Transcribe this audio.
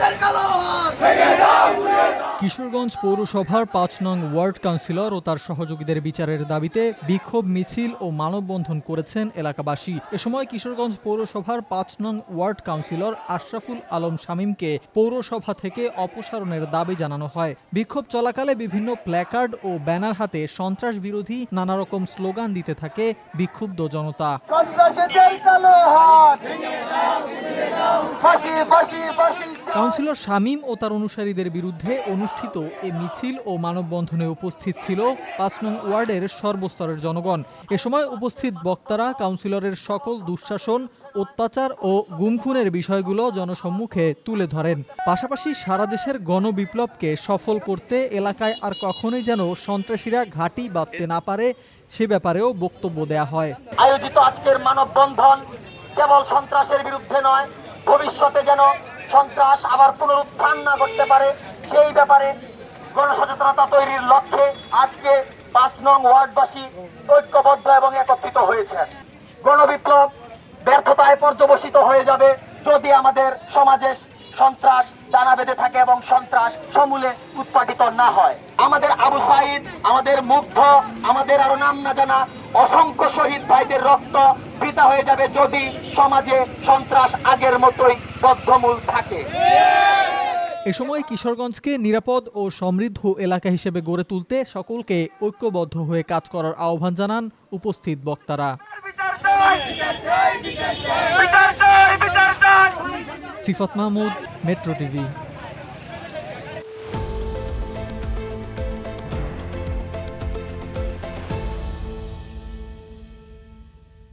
সন্ত্রাসীদের কালো হাত কিশোরগঞ্জ পৌরসভার পাঁচ নং ওয়ার্ড কাউন্সিলর ও তার সহযোগীদের বিচারের দাবিতে বিক্ষোভ মিছিল ও মানববন্ধন করেছেন এলাকাবাসী। এ সময় কিশোরগঞ্জ পৌরসভার পাঁচ নং ওয়ার্ড কাউন্সিলর আশরাফুল আলম শামীমকে পৌরসভা থেকে অপসারণের দাবি জানানো হয়। বিক্ষোভ চলাকালে বিভিন্ন প্ল্যাকার্ড ও ব্যানার হাতে সন্ত্রাস বিরোধী নানা রকম স্লোগান দিতে থাকে বিক্ষুব্ধ জনতা। কাউন্সিলর শামীম ও তার অনুসারীদের বিরুদ্ধে অনুষ্ঠিত এ মিছিল ও মানববন্ধনে উপস্থিত ছিল পাঁচ নং ওয়ার্ডের সর্বস্তরের জনগণ। এ সময় উপস্থিত বক্তারা, কাউন্সিলরের সকল দুঃশাসন, অত্যাচার ও গুমখুনের বিষয়গুলো জনসম্মুখে তুলে ধরেন। পাশাপাশি সারা দেশের গণবিপ্লবকে সফল করতে এলাকায় আর কখনোই যেন সন্ত্রাসীরা ঘাঁটি বাঁধতে না পারে, সে ব্যাপারেও বক্তব্য দেয়া হয়। আয়োজিত আজকের মানববন্ধন কেবল সন্ত্রাসের বিরুদ্ধে নয়, ভবিষ্যতে যেন সন্ত্রাস আবার পুনরুত্থান না করতে পারে, সেই ব্যাপারে গণসচেতনতা তৈরির লক্ষ্যে আজকে পাঁচ নং ওয়ার্ডবাসী ঐক্যবদ্ধ এবং একত্রিত হয়েছেন। গণবিপ্লব ব্যর্থতায় পর্যবসিত হয়ে যাবে যদি আমাদের সমাজে সন্ত্রাস দানা বেঁধে থাকে এবং সন্ত্রাস সমূলে উৎপাদিত না হয়। আমাদের আবু সাইদ, আমাদের মুগ্ধ, আমাদের আরও নাম না জানা অসংখ্য শহীদ ভাইদের রক্ত বৃথা হয়ে যাবে যদি সমাজে সন্ত্রাস আগের মতোই বদ্ধমূল থাকে। এ সময় কিশোরগঞ্জকে নিরাপদ ও সমৃদ্ধ এলাকা হিসেবে গড়ে তুলতে সকলকে ঐক্যবদ্ধ হয়ে কাজ করার আহ্বান জানান উপস্থিত বক্তারা। Sifat Mahmud metro TV.